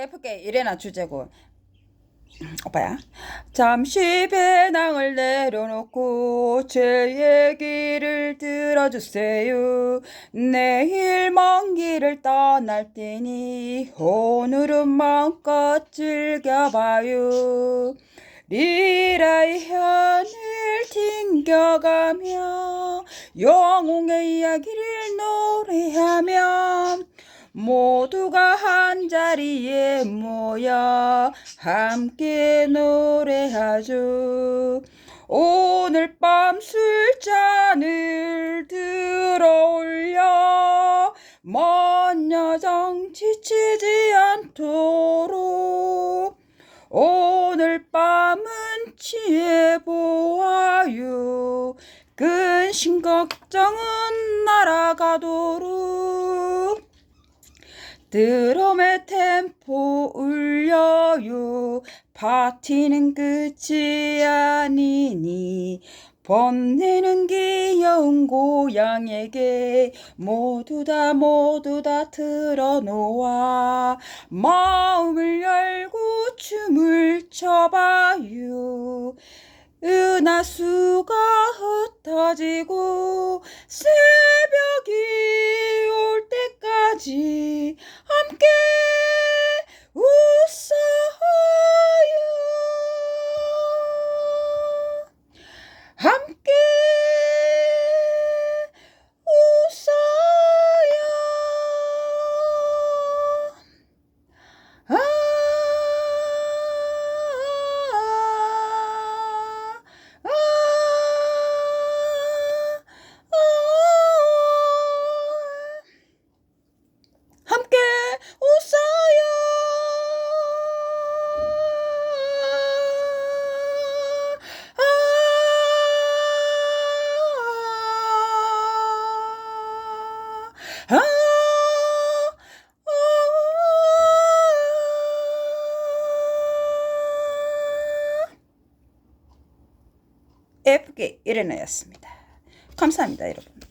예쁘게 이래나 주제고. 오빠야. 잠시 배낭을 내려놓고 제 얘기를 들어주세요. 내일 먼 길을 떠날 테니 오늘은 마음껏 즐겨봐요. 리라의 현을 튕겨가며 영웅의 이야기를 노래하며 모두가 한 자리에 모여 함께 노래하죠. 오늘 밤 술잔을 들어 올려 먼 여정 지치지 않도록 오늘 밤은 취해 보아요. 근심 걱정은 날아가도록 드럼의 템포 울려요. 파티는 끝이 아니니 번내는 귀여운 고양에게 모두 다 모두 다 틀어놓아 마음을 열고 춤을 춰봐요. 은하수가 흩어지고 예쁘게 일어나였습니다. 감사합니다, 여러분.